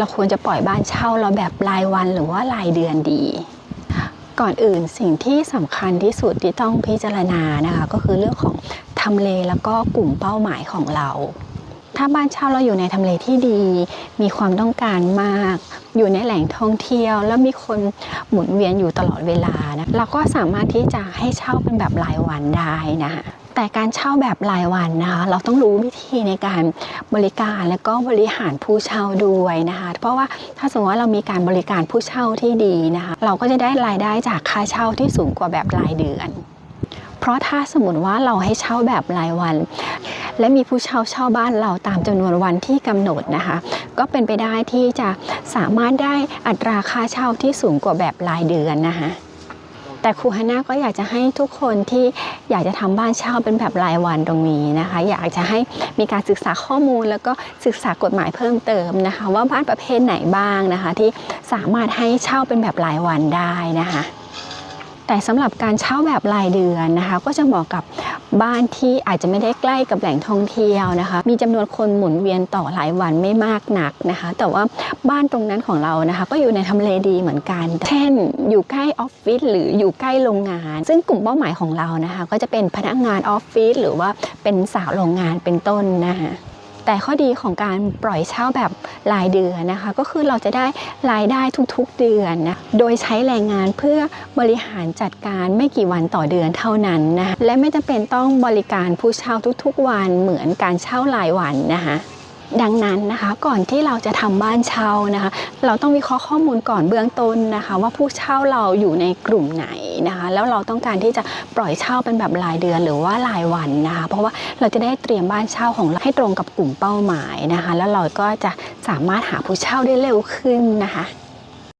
เราควรจะปล่อยบ้านเช่าเราแบบรายวันหรือว่ารายเดือนดี ก่อนอื่นสิ่งที่สำคัญที่สุดที่ต้องพิจารณานะคะก็คือเรื่องของทำเลแล้วก็กลุ่มเป้าหมายของเรา ถ้าบ้านเช่าเราอยู่ในทำเลที่ดี มีความต้องการมาก อยู่ในแหล่งท่องเที่ยว แล้วมีคนหมุนเวียนอยู่ตลอดเวลานะเราก็สามารถที่จะให้เช่าเป็นแบบรายวันได้นะคะแต่การเช่าแบบรายวันนะคะเราต้องรู้วิธีในการบริการและก็บริหารผู้เช่าด้วยนะคะ เพราะว่าถ้าสมมติว่าเรามีการบริการผู้เช่าที่ดีนะคะ เราก็จะได้รายได้จากค่าเช่าที่สูงกว่าแบบรายเดือน เพราะถ้าสมมติว่าเราให้เช่าแบบรายวัน และมีผู้เช่าเช่าบ้านเราตามจำนวนวันที่กำหนดนะคะ ก็เป็นไปได้ที่จะสามารถได้อัตราค่าเช่าที่สูงกว่าแบบรายเดือนนะคะแต่ครูฮาน่าก็อยากจะให้ทุกคนที่อยากจะทำบ้านเช่าเป็นแบบรายวันตรงนี้นะคะ อยากจะให้มีการศึกษาข้อมูล แล้วก็ศึกษากฎหมายเพิ่มเติมนะคะ ว่าบ้านประเภทไหนบ้างนะคะ ที่สามารถให้เช่าเป็นแบบรายวันได้นะคะแต่สำหรับการเช่าแบบรายเดือนนะคะ ก็จะเหมาะกับ บ้านที่อาจจะไม่ได้ใกล้กับแหล่งท่องเที่ยวนะคะ มีจำนวนคนหมุนเวียนต่อหลายวันไม่มากนักนะคะ แต่ว่าบ้านตรงนั้นของเรานะคะ ก็อยู่ในทำเลดีเหมือนกัน เช่น อยู่ใกล้ออฟฟิศหรืออยู่ใกล้โรงงาน ซึ่งกลุ่มเป้าหมายของเรานะคะ ก็จะเป็นพนักงานออฟฟิศหรือว่าเป็นสาวโรงงานเป็นต้นนะคะ แต่ข้อดีของการปล่อยเช่าแบบรายเดือนนะคะ ก็คือเราจะได้รายได้ทุกๆเดือนนะโดยใช้แรงงานเพื่อบริหารจัดการไม่กี่วันต่อเดือนเท่านั้นนะะและไม่จำเป็นต้องบริการผู้เช่าทุกๆวันเหมือนการเช่ารายวันนะคะ ดังนั้นนะคะก่อนที่เราจะทำบ้านเช่านะคะ เราต้องวิเคราะห์ข้อมูลก่อนเบื้องต้นนะคะ ว่าผู้เช่าเราอยู่ในกลุ่มไหนนะคะ แล้วเราต้องการที่จะปล่อยเช่าเป็นแบบรายเดือนหรือว่ารายวันนะคะ เพราะว่าเราจะได้เตรียมบ้านเช่าของเราให้ตรงกับกลุ่มเป้าหมายนะคะ แล้วเราก็จะสามารถหาผู้เช่าได้เร็วขึ้นนะคะ